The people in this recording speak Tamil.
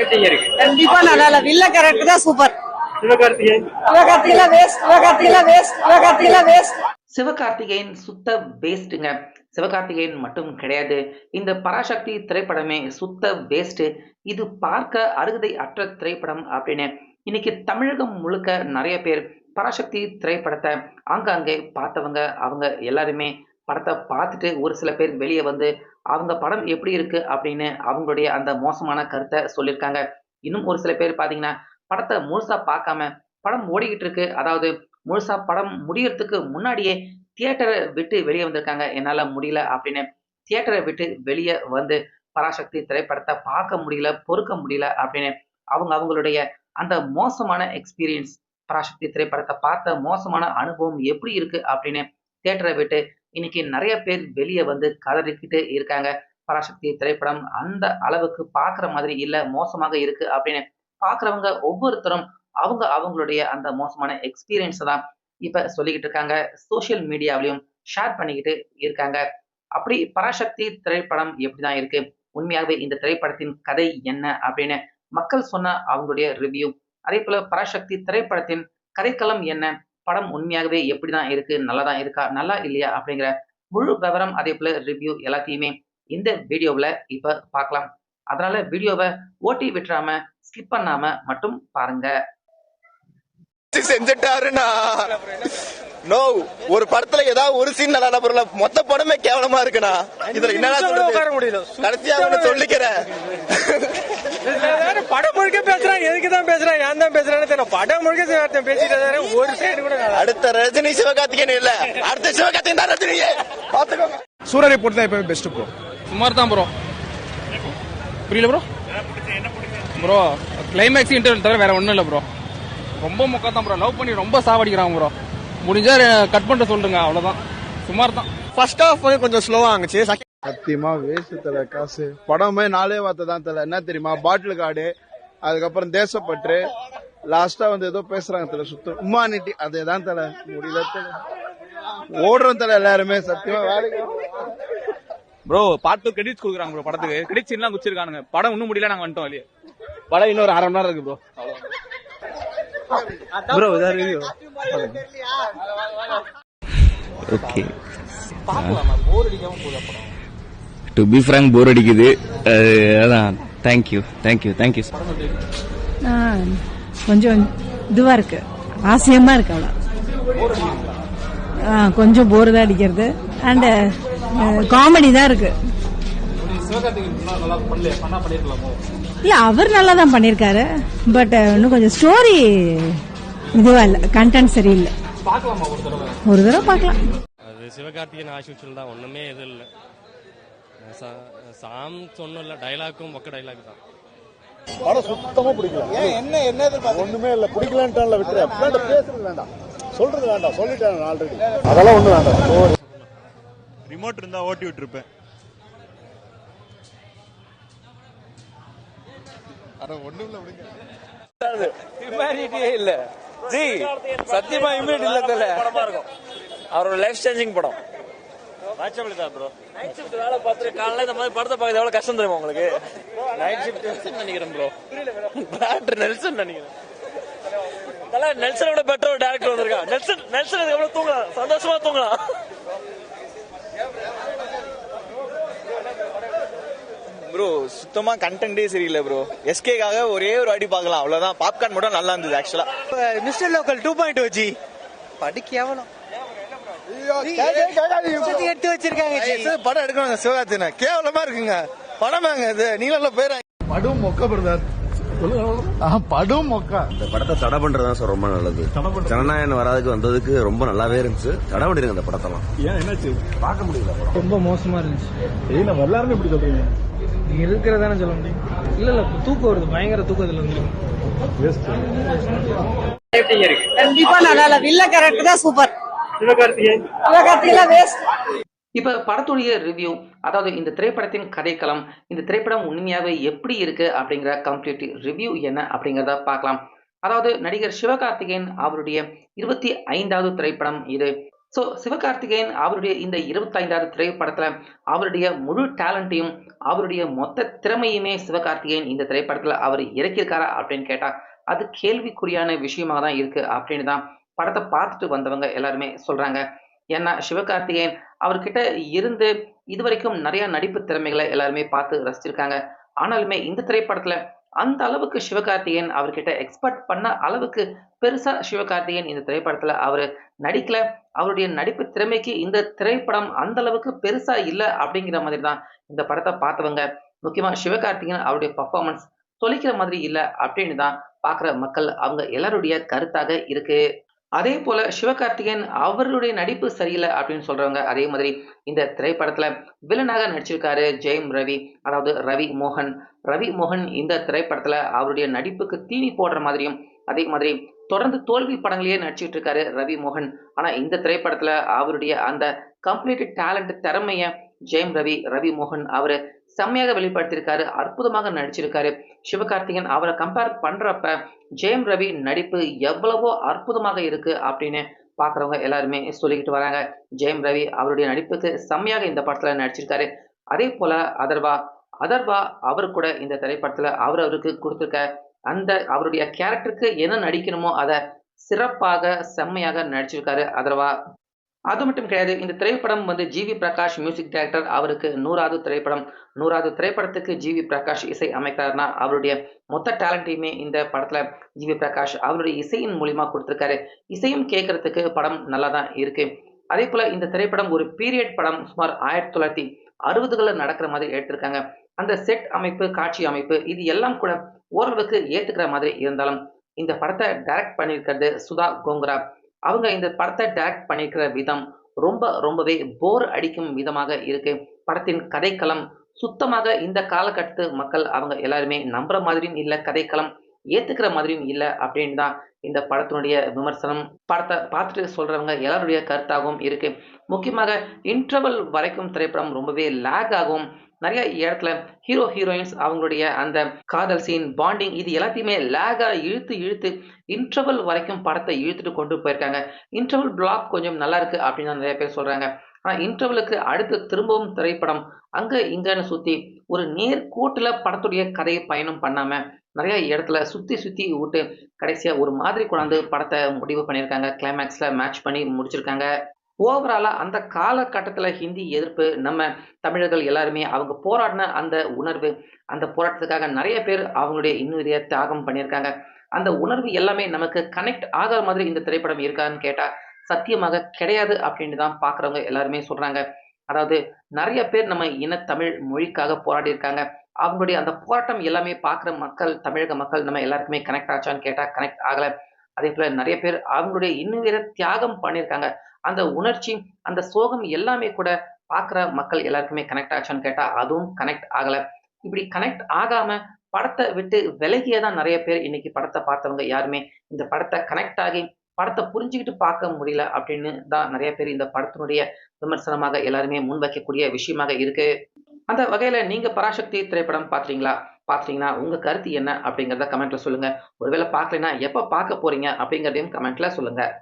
இருக்கு கண்டிப்பா நல்லா இல்ல வில்ல கரெக்ட் தான் சூப்பர். சிவகார்த்திகேயன். சிவகார்த்திகெல்லாம் வேஸ்ட் சிவகார்த்திகெல்லாம் வேஸ்ட் சிவகார்த்திகெல்லாம் வேஸ்ட் சிவகார்த்திகேயன் சுத்த வேஸ்ட்டுங்க சிவகார்த்திகேயன் மட்டும் கிடையாது. இந்த பராசக்தி திரைப்படமே சுத்த வேஸ்ட் இது பார்க்க அருகதை அற்ற திரைப்படம் அப்படின்னு. இன்னைக்கு தமிழகம் முழுக்க நிறைய பேர் பராசக்தி திரைப்படத்தை ஆங்காங்கே பார்த்தவங்க அவங்க எல்லாருமே படத்தை பார்த்துட்டு ஒரு சில பேர் வெளியே வந்து அவங்க படம் எப்படி இருக்கு? அப்படின்னு அவங்களுடைய அந்த மோசமான கருத்தை சொல்லியிருக்காங்க. இன்னும் ஒரு சில பேர் பார்த்தீங்கன்னா படத்தை முழுசா பார்க்காம படம் ஓடிக்கிட்டு இருக்கு. அதாவது முழுசா படம் முடியறதுக்கு முன்னாடியே தியேட்டரை விட்டு வெளியே வந்திருக்காங்க. என்னால் முடியல அப்படின்னு தியேட்டரை விட்டு வெளியே வந்து பராசக்தி திரைப்படத்தை பார்க்க முடியல பொறுக்க முடியல அப்படின்னு அவங்க அவங்களுடைய அந்த மோசமான எக்ஸ்பீரியன்ஸ் பராசக்தி திரைப்படத்தை பார்த்த மோசமான அனுபவம் எப்படி இருக்கு அப்படின்னு தியேட்டரை விட்டு இன்னைக்கு நிறைய பேர் வெளியே வந்து கதறிக்கிட்டு இருக்காங்க. பராசக்தி திரைப்படம் அந்த அளவுக்கு பார்க்குற மாதிரி இல்லை மோசமாக இருக்கு அப்படின்னு பார்க்குறவங்க ஒவ்வொருத்தரும் அவங்க அவங்களுடைய அந்த மோசமான எக்ஸ்பீரியன்ஸை தான் இப்போ சொல்லிக்கிட்டு இருக்காங்க. சோஷியல் மீடியாவிலையும் ஷேர் பண்ணிக்கிட்டு இருக்காங்க. அப்படி பராசக்தி திரைப்படம் எப்படிதான் இருக்கு? உண்மையாகவே இந்த திரைப்படத்தின் கதை என்ன அப்படின்னு மக்கள் சொன்ன அவங்களுடைய ரிவ்யூ அதே போல பராசக்தி திரைப்படத்தின் கதைக்களம் என்ன? படம் உண்மையாகவே எப்படிதான் இருக்கு? நல்லா தான் இருக்கா? நல்லா இல்லையா? அப்படிங்கிற முழு விவரம் அதே போல ரிவ்யூ எல்லாத்தையுமே இந்த வீடியோவில் இப்போ பார்க்கலாம். அதனால வீடியோவை ஓட்டி விட்டுறாம ஸ்கிப் பண்ணாம மட்டும் பாருங்க. செஞ்சுட்டாருண்ணா. நோ ஒரு படத்துல ஏதாவது ஒரு சீன் நல்லா பொருள மொத்த படமே கேவலமா இருக்குண்ணா. இதுல என்னடா உட்கார முடியல. கடைசியா ஒண்ணு சொல்லிக்கிறேன் படம் முழுக்க பேசுறான் எதுக்கு தான் பேசுறான் ஏன் தான் பேசுறான்னு தெரியல. படம் முழுக்க பேசிட்டு. ஒரு சைடு கூட அடுத்த ரஜினி சிவகார்த்திகேயன் இல்ல. அடுத்த சிவகார்த்திகேயன் தான் ரஜினியே பாத்துக்கோங்க. சூரரை போட்டு தான் எப்பவுமே பெஸ்ட் ப்ரோ சுமார் தான் ப்ரோ புரியல ப்ரோ ப்ரோ கிளைமேக்ஸ் இன்டர்வல் தவிர வேற ஒன்றும் இல்லை ப்ரோ ரொம்ப மொக்கா தான் ப்ரோ லவ் பண்ணி ரொம்ப சாவடிக்கிறாங்க ப்ரோ முடிஞ்சா கட் பண்ணிட்டு சொல்லுங்க அவ்வளோதான் சுமார் தான் ஃபர்ஸ்ட் வந்து கொஞ்சம் ஸ்லோவா ஆங்குச்சு சத்தியமா வேஸ்ட் தல காசு. படமே நாலே வார்த்தை தான் தல. என்ன தெரியுமா? பாட்டில் கார்டு அதுக்கப்புறம் தேசப்பற்று. லாஸ்டா வந்து ஏதோ பேசுறாங்க தல சுத்த உமானிட்டி அதே தான் தல. முடியல தல. ஓடுறோம் தல எல்லாருமே சத்தியமா வேலைக்கு ப்ரோ பார்த்து கிரெடிட்ஸ் கொடுக்குறாங்க ப்ரோ படத்துக்கு. கிரெடிட் சீன்லாம் குச்சிருக்கானுங்க. படம் இன்னும் முடியல நாங்கள் வந்துட்டோம் வெளியே. படம் இன்னொரு அரை மணி நேரம் இருக்கு ப்ரோ ப்ரோ இதான் review okay to be frank bore அடிக்குது. அதான். தேங்க்யூ தேங்க்யூ தேங்க்யூ ஆ, கொஞ்சம் இதுவா இருக்கு. ஆசையமா இருக்கு அவ்வளோ கொஞ்சம் போர் தான் அடிக்கிறது. அண்ட் காமெடி தான் இருக்கு. இல்ல அவர் நல்லா தான் பண்ணிருக்காரு பட் இன்னும் கொஞ்சம் ஸ்டோரி இதுவா இல்ல கண்டென்ட் சரியில்லை. ஒரு தடவை? பார்க்கலாம். அது சிவகார்த்திகேயன் ஆஷுவல் தான் ஒண்ணுமே இது இல்லை. ஒன்றும் இல்லை டைலாக்கும் மொக்க டைலாக் தான். படம் சுத்தமா பிடிக்கல. என்ன என்ன ஒண்ணுமே இல்ல பிடிக்கலன்ட்டான்ல விட்டுரு. வேண்டாம் பேசுறது வேண்டாம். சொல்றது வேண்டாம் சொல்லிட்டேன் ஆல்ரெடி அதெல்லாம் ஒண்ணு வேண்டாம். ரிமோட் இருந்தா ஓட்டி விட்டுருப்பேன். ஹியூமனிட்டியே இல்ல ஜி சத்தியமா இமீடியட் இல்ல தெரியல படமா இருக்கும் அவரோட லைஃப் சேஞ்சிங் படம். வாட்சபிள் தான் ப்ரோ நைட் ஷிஃப்ட் வேலை பார்த்துட்டு காலையில இந்த மாதிரி படத்தை பார்க்கறது எவ்வளவு கஷ்டம் தெரியுமா உங்களுக்கு? நைட் ஷிஃப்ட் நினைக்கிறேன் ப்ரோ டேரக்டர் நெல்சன் நினைக்கிறேன். தல நெல்சனை விட பெட்டர் ஒரு டேரக்டர் வந்திருக்கான். நெல்சன் நெல்சன் எவ்வளவு தூங்கலாம்? சந்தோஷமா தூங்கலாம். ப்ரோ சுத்தமா கண்டென்ட்டே சரியில்லை ப்ரோ எஸ்கேக்காக ஒரே ஒரு வாட்டி பார்க்கலாம். அவ்வளவுதான். பாப்கார்ன் மட்டும் நல்லா இருந்தது actually mister local two point G படி கேவலம். எடுத்து வச்சிருக்காங்க படம் எடுக்கணும் சிவகார்த்திகேயன். கேவலமா இருக்குங்க. படமாங்க இது. நீங்கள பேர் படும் மொக்க பிரதர் படும் மொக்க. இந்த படத்தை தடை பண்றதுதான் சார் ரொம்ப நல்லது. ஜனநாயகன் வராதுக்கு வந்ததுக்கு ரொம்ப நல்லாவே இருந்துச்சு. தடை பண்ணிருங்க இந்த படத்தெல்லாம். ஏன் என்னாச்சு? பார்க்க முடியல ரொம்ப மோசமா இருந்துச்சு. ஏய் நம்ம எல்லாருமே இப்படி சொல்றீங்க. இருக்கிறதானே சொல்ல முடியும்? இல்ல இல்ல தூக்கம் வருது பயங்கர தூக்கத்துல இருந்து. வேஸ்ட் எப்படி இருக்கு. கண்டிப்பா நல்லா இல்ல. வில்ல கரெக்ட் தான் சூப்பர் சிவகார்த்திகேயன் சிவகார்த்திகெல்லாம் வேஸ்ட் இப்போ படத்துடைய ரிவ்யூ அதாவது இந்த திரைப்படத்தின் கதைக்களம் இந்த திரைப்படம் உண்மையாகவே எப்படி இருக்கு அப்படிங்கிற கம்ப்ளீட் ரிவ்யூ என்ன அப்படிங்கிறத பார்க்கலாம். அதாவது நடிகர் சிவகார்த்திகேயன் அவருடைய இருபத்தி ஐந்தாவது திரைப்படம் இது. ஸோ சிவகார்த்திகேயன் அவருடைய இந்த இருபத்தைந்தாவது திரைப்படத்தில் அவருடைய முழு டேலண்ட்டையும் அவருடைய மொத்த திறமையுமே சிவகார்த்திகேயன் இந்த திரைப்படத்தில் அவர் இறக்கியிருக்காரா அப்படின்னு கேட்டால் அது கேள்விக்குறியான விஷயமாக தான் இருக்குது அப்படின்னு தான் படத்தை பார்த்துட்டு வந்தவங்க எல்லாருமே சொல்கிறாங்க ஏன்னா சிவகார்த்திகேயன் அவர்கிட்ட இருந்து இதுவரைக்கும் நிறைய நடிப்பு திறமைகளை எல்லாருமே பார்த்து ரசிச்சிருக்காங்க. ஆனாலுமே இந்த திரைப்படத்தில் அந்த அளவுக்கு சிவகார்த்திகேயன் அவர்கிட்ட எக்ஸ்பெக்ட் பண்ண அளவுக்கு பெருசா சிவகார்த்திகேயன் இந்த திரைப்படத்துல அவர் நடிக்கல. அவருடைய நடிப்பு திறமைக்கு இந்த திரைப்படம் அந்த அளவுக்கு பெருசா இல்லை அப்படிங்கிற மாதிரி தான் இந்த படத்தை பார்த்தவங்க. முக்கியமா சிவகார்த்திகேயன் அவருடைய பர்ஃபார்மன்ஸ் தொலைக்கிற மாதிரி இல்லை அப்படின்னு தான் பார்க்குற மக்கள். அவங்க எல்லாருடைய கருத்தாக இருக்கு. அதே போல சிவகார்த்திகேயன் அவருடைய நடிப்பு சரியில்லை அப்படின்னு சொல்றவங்க அதே மாதிரி இந்த திரைப்படத்துல வில்லனாக நடிச்சிருக்காரு ஜெயம் ரவி அதாவது ரவி மோகன். ரவி மோகன் இந்த திரைப்படத்துல அவருடைய நடிப்புக்கு தீனி போடுற மாதிரியும் அதே மாதிரி தொடர்ந்து தோல்வி படங்களையே நடிச்சுட்டு இருக்காரு ரவி மோகன். ஆனா இந்த திரைப்படத்துல அவருடைய அந்த கம்ப்ளீட் டேலண்ட் திறமையை ஜெயம் ரவி ரவி மோகன் அவரு செம்மையாக வெளிப்படுத்தியிருக்காரு அற்புதமாக நடிச்சிருக்காரு. சிவகார்த்திகேயன் அவரை கம்பேர் பண்றப்ப ஜெயம் ரவி நடிப்பு எவ்வளவோ அற்புதமாக இருக்கு அப்படின்னு பார்க்குறவங்க எல்லாருமே சொல்லிக்கிட்டு வராங்க. ஜெயம் ரவி அவருடைய நடிப்புக்கு செம்மையாக இந்த படத்துல நடிச்சிருக்காரு. அதே போல அதர்வா அதர்வா அவர் கூட இந்த திரைப்படத்துல அவர் அவருக்கு கொடுத்துருக்க அந்த அவருடைய கேரக்டருக்கு என்ன நடிக்கணுமோ அதை சிறப்பாக செம்மையாக நடிச்சிருக்காரு அதர்வா. அது மட்டும் கிடையாது இந்த திரைப்படம் வந்து ஜிவி பிரகாஷ் மியூசிக் டைரக்டர் அவருக்கு நூறாவது திரைப்படம். நூறாவது திரைப்படத்துக்கு ஜிவி பிரகாஷ் இசை அமைக்கிறாருன்னா அவருடைய மொத்த டேலண்ட்டையுமே இந்த படத்துல ஜிவி பிரகாஷ் அவருடைய இசையின் மூலியமா கொடுத்துருக்காரு. இசையும் கேட்கறதுக்கு படம் நல்லா தான் இருக்கு. அதே போல இந்த திரைப்படம் ஒரு பீரியட் படம் சுமார் ஆயிரத்தி தொள்ளாயிரத்தி அறுபதுகளில் நடக்கிற மாதிரி எடுத்திருக்காங்க. அந்த செட் அமைப்பு காட்சி அமைப்பு இது எல்லாம் கூட ஓரளவுக்கு ஏத்துக்கிற மாதிரி இருந்தாலும் இந்த படத்தை டைரக்ட் பண்ணியிருக்கிறது சுதா கோங்கரா. அவங்க இந்த படத்தை டேரக்ட் பண்ணியிருக்கிற விதம் ரொம்ப ரொம்பவே போர் அடிக்கும் விதமாக இருக்கு. படத்தின் கதைக்களம் சுத்தமாக இந்த காலகட்டத்து மக்கள் அவங்க எல்லாருமே நம்புற மாதிரியும் இல்லை கதைக்களம் ஏத்துக்கிற மாதிரியும் இல்லை அப்படின்னு தான் இந்த படத்தினுடைய விமர்சனம். படத்தை பார்த்துட்டு சொல்றவங்க எல்லாருடைய கருத்தாகவும் இருக்கு. முக்கியமாக இன்டர்வல் வரைக்கும் திரைப்படம் ரொம்பவே லேக் ஆகும். நிறைய இடத்துல ஹீரோ ஹீரோயின்ஸ் அவங்களுடைய அந்த காதல் சீன் பாண்டிங் இது எல்லாத்தையுமே லேகா இழுத்து இழுத்து இன்டர்வல் வரைக்கும் படத்தை இழுத்துட்டு கொண்டு போயிருக்காங்க. இன்டர்வல் பிளாக் கொஞ்சம் நல்லா இருக்கு அப்படின்னு தான் நிறைய பேர் சொல்றாங்க. ஆனா இன்டர்வலுக்கு அடுத்து திரும்பவும் திரைப்படம் அங்க இங்கன்னு சுத்தி ஒரு நேர்கோட்டுல படத்துடைய கதையை பயணம் பண்ணாம நிறைய இடத்துல சுற்றி சுற்றி விட்டு கடைசியாக ஒரு மாதிரி கொண்டாந்து படத்தை முடிவு பண்ணியிருக்காங்க. கிளைமேக்ஸில் மேட்ச் பண்ணி முடிச்சிருக்காங்க. ஓவராலாக அந்த காலகட்டத்தில் ஹிந்தி எதிர்ப்பு நம்ம தமிழர்கள் எல்லாருமே அவங்க போராடின அந்த உணர்வு அந்த போராட்டத்துக்காக நிறைய பேர் அவங்களுடைய இன்னுடைய தியாகம் பண்ணியிருக்காங்க. அந்த உணர்வு எல்லாமே நமக்கு கனெக்ட் ஆகாத மாதிரி இந்த திரைப்படம் இருக்கான்னு கேட்டால் சத்தியமாக கிடையாது அப்படின்னு தான் பார்க்குறவங்க எல்லாருமே சொல்கிறாங்க அதாவது நிறைய பேர் நம்ம இன தமிழ் மொழிக்காக போராடி இருக்காங்க அவங்களுடைய அந்த போராட்டம் எல்லாமே பார்க்குற மக்கள் தமிழக மக்கள் நம்ம எல்லாருக்குமே கனெக்ட் ஆச்சான்னு கேட்டால் கனெக்ட் ஆகலை. அதே போல நிறைய பேர் அவங்களுடைய இன்னுயிர தியாகம் பண்ணியிருக்காங்க. அந்த உணர்ச்சி அந்த சோகம் எல்லாமே கூட பார்க்குற மக்கள் எல்லாருக்குமே கனெக்ட் ஆச்சான்னு கேட்டால் அதுவும் கனெக்ட் ஆகலை. இப்படி கனெக்ட் ஆகாமல் படத்தை விட்டு விலகியே தான் நிறைய பேர் இன்னைக்கு படத்தை பார்த்தவங்க யாருமே. இந்த படத்தை கனெக்ட் ஆகி படத்தை புரிஞ்சுக்கிட்டு பார்க்க முடியல அப்படின்னு தான் நிறைய பேர் இந்த படத்தினுடைய விமர்சனமாக எல்லாருமே முன்வைக்கக்கூடிய விஷயமாக இருக்கு. அந்த வகையில நீங்க பராசக்தி திரைப்படம் பாத்தீங்களா பார்த்தீங்கன்னா உங்கள் கருத்து என்ன அப்படிங்கிறத கமெண்ட்டில் சொல்லுங்கள் ஒருவேளை பார்க்கலைன்னா எப்போ பார்க்க போகிறீங்க அப்படிங்கிறதையும் கமெண்ட்டில் சொல்லுங்கள்